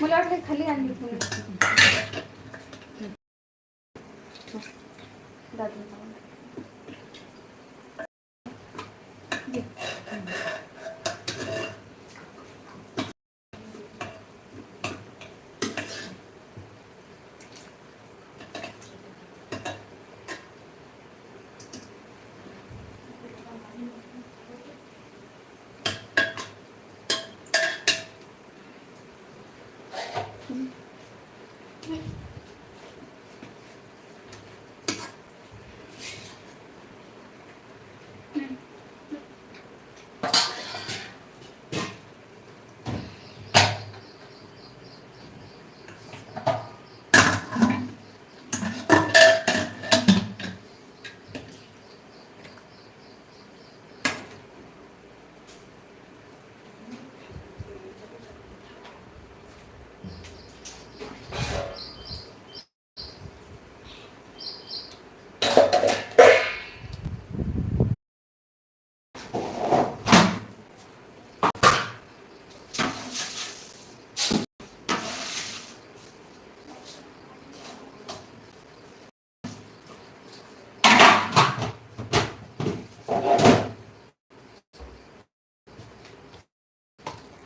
मला वाटलं खाली आणली तुम्ही दादू घे.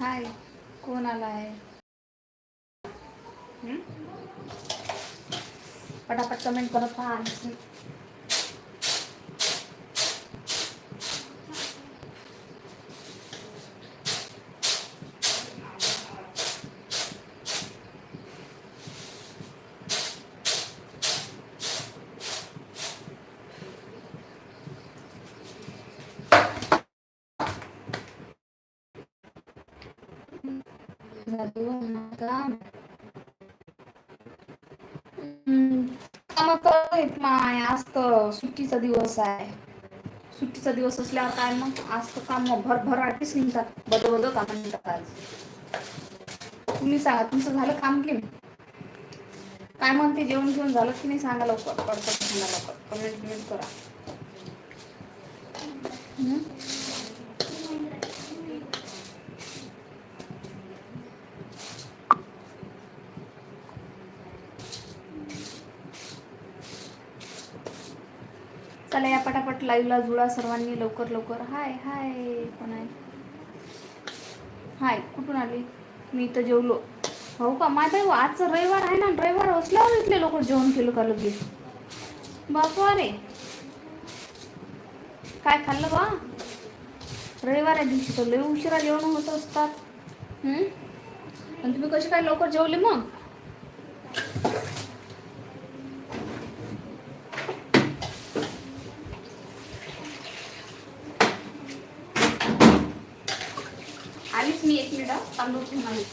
हाय कोण आला आहे पटापट कमेंट करत राहा आज तर सुट्टीचा दिवस आहे सुट्टीचा दिवस असल्यावर काय मग आज तर काम भरभर भर निघतात बदल काम निघतात आज तुम्ही सांगा तुमचं झालं काम की काय म्हणते जेवण घेऊन झालं की नाही सांगा लवकर पडतात सांगा लवकर कमेंट कमेंट करा चला या पटापट लाईव्हला जुळा सर्वांनी लवकर लवकर. हाय हाय कोण आहे? हाय कुठून आली? मी इथं जेवलो. हो का? माय बाई हो, आजचं रविवार आहे ना रविवार असल्यावर इथले लोक जेवण केलं का लगेच? बापा रे काय खाल्लं बा? रविवार दिवशी तर लय उशिरा जेवण होत असतात. हम्म? आणि तुम्ही कसे काय लवकर जेवले मग आलीच मी एक मिनिट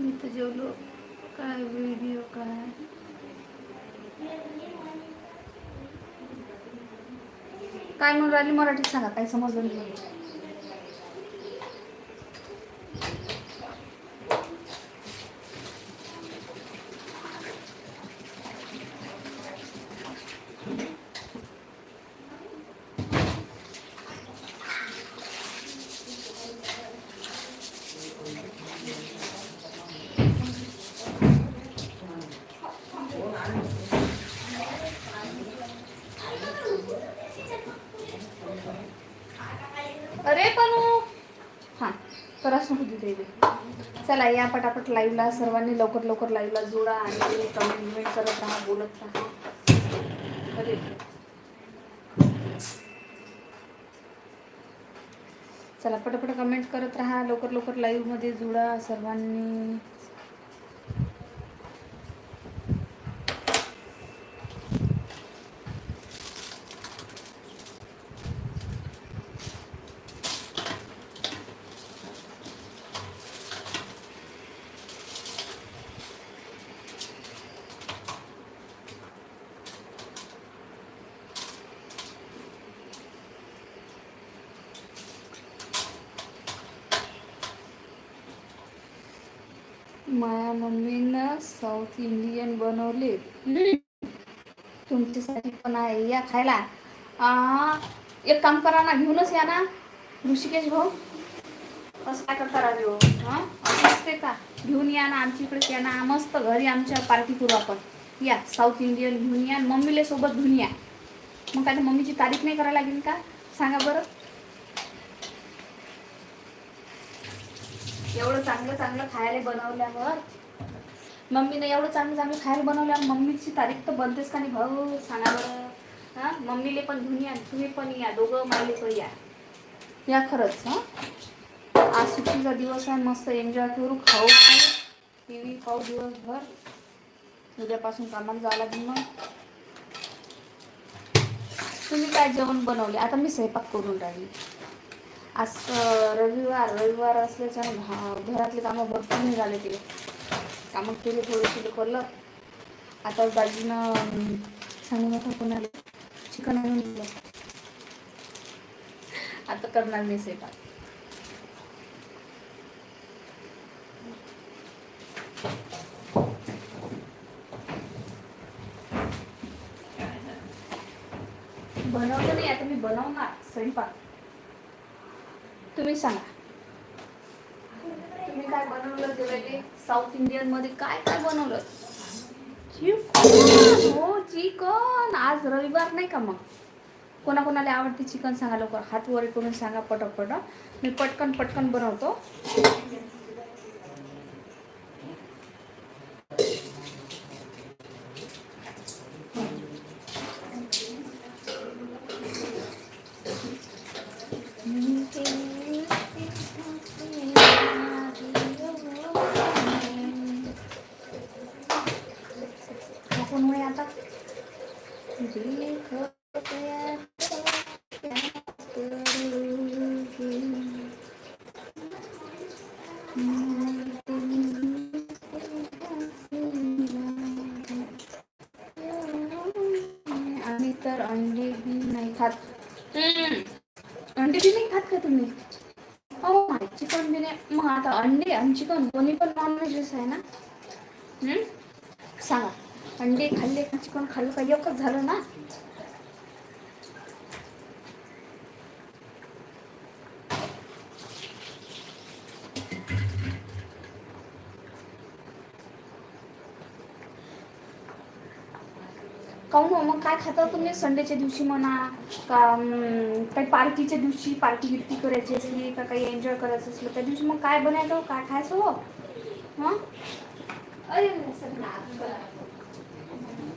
मी तर जेवलो. काय व्हिडिओ काय? काय म्हणून राहिली मराठीत सांगा काय समजलं नाही मला. अरे पनू हां कराच चला या पटापट लाईव्हला सर्वांनी लवकर लवकर लाईव्हला जोडा आणि कमेंट करत राहा बोलत राहा. अरे चला पटापट कमेंट करत राहा लवकर लवकर लाईव्हमध्ये जुडा सर्वांनी. माया मम्मीनं साऊथ इंडियन बनवले. तुमच्यासाठी पण आहे या खायला. आ, एक काम करा ना घेऊनच या ना. ऋषिकेश भाऊ. असं काय करता राजू हां? असं असते का? घेऊन या ना आमच्या इकडे या ना. मस्त घरी आमच्या पार्टी करू आपण. या साऊथ इंडियन घेऊन या मम्मीला सोबत घेऊन या. मग काय मम्मीची तारीफ नाही करायला लागेल का? सांगा बरं. एवढं चांगलं चांगलं खायला बनवल्यावर. मम्मीनं एवढं चांगलं चांगलं खायला बनवल्यावर मम्मीची तारीख तर बनतेच का नाही भाऊ? सांगा बरं. हां? मम्मीले पण घेऊन या तुम्ही पण या दोघं मायले पण या. या खरंच हां? आज सुट्टीचा दिवस आहे मस्त एन्जॉय करू खाऊ टी व्ही पाहू दिवसभर. उद्यापासून कामाला जावं लागेल मग. तुम्ही काय जेवण बनवले? आता मी स्वयंपाक करून राहिली. आज रविवार रविवार असल्याच्यानं भा घरातले कामं भरपूर निघाले ते कामं केले थोडीशी करलं आता दाजीनं सांगून सांगू नका कोणाला चिकन आणून दिलं. आता करणार मी स्वयंपाक. बनवलं नाही आता मी बनवणार स्वयंपाक. तुम्ही सांगा. तुम्ही काय बनवलं जेवायला साऊथ इंडियनमध्ये काय काय बनवलं? चिकन. हो चिकन. आज रविवार नाही का मग? कोणाकोणाला आवडते चिकन सांगा लवकर. हात वर करून सांगा पटपट मी पटकन पटकन बनवतो कोण होय आता आम्ही तर अंडे बी नाही खात अंडी अंडे बी नाही खात का तुम्ही हो चिकन बी नाही मग आता अंडे आणि चिकन दोन्ही पण नॉनव्हेजच आहे ना सांगा. अंडे खाल्ले का चिकन खाल्लं का? एकच झालं ना? काहून हो? मग काय खाता तुम्ही संडेच्या दिवशी म्हणा का काही पार्टीच्या दिवशी पार्टी गिरती करायची असली का काही एन्जॉय करायचं असलं त्या दिवशी मग काय बनायचं? काय खायचं हो? हां?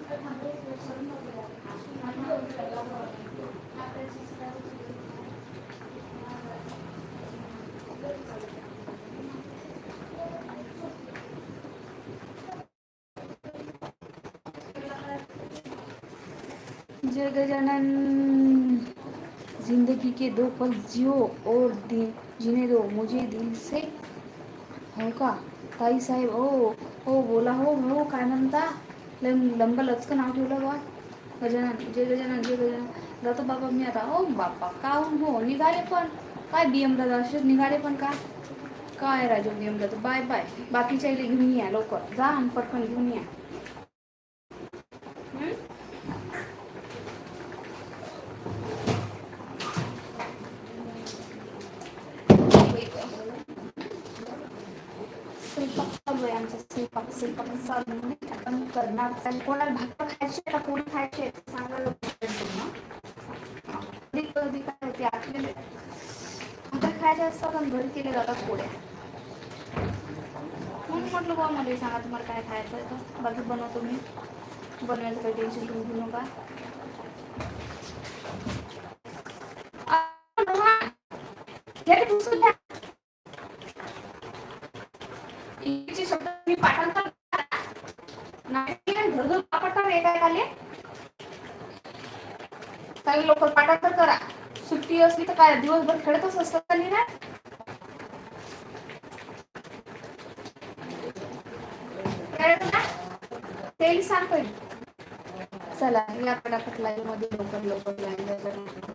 अरे सर नाक करा. जय गजानन जिंदगी के दो पल जियो और दि जीने दो मुझे दिल से हो का ताई साहेब हो हो बोला हो हो काय म्हणता लय लंब लचकं नाव ठेवलं बा गजानन जय गजानन जय गजानन. जातो बाबा मी आता. हो बाप्पा का हो? हो? निघाले पण. काय बी एम दादा असे निघाले पण का? काय राजू बी एम दादा बाय बाय बाकीच्या इथे घेऊन या लवकर. जा आणि पटकन घेऊन या. स्वयंपाक आमचा. स्वयंपाक स्वयंपाक चालू करणार. काय कोणाला भाकर खायचे का पोळी खायचे सांगा लवकर कधी कधी काय होते आपल्याला भाकर खायच्या असतात पण घरी केले जातात पोळ्या. म्हणून म्हटलं बा मला सांगा तुम्हाला काय खायचं आहे तर. बाकी बनवतो मी बनवायचं काही टेन्शन तुम्ही घेऊ नका. आ, रोहन, काही पाठा तर करा. सुट्टी असली तर काय दिवसभर खेळतच असतात का ना तेही सांग चला या पटापट लाईव्हमध्ये लवकर लवकर लाईव्ह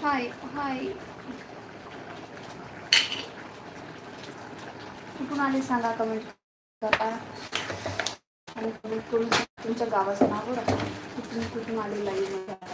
हाय हाय कुठून आले सांगा कमेंट करा आणि कमेंट करून तुमच्या गावाचं नाव कुठून कुठून आले लाईव्ह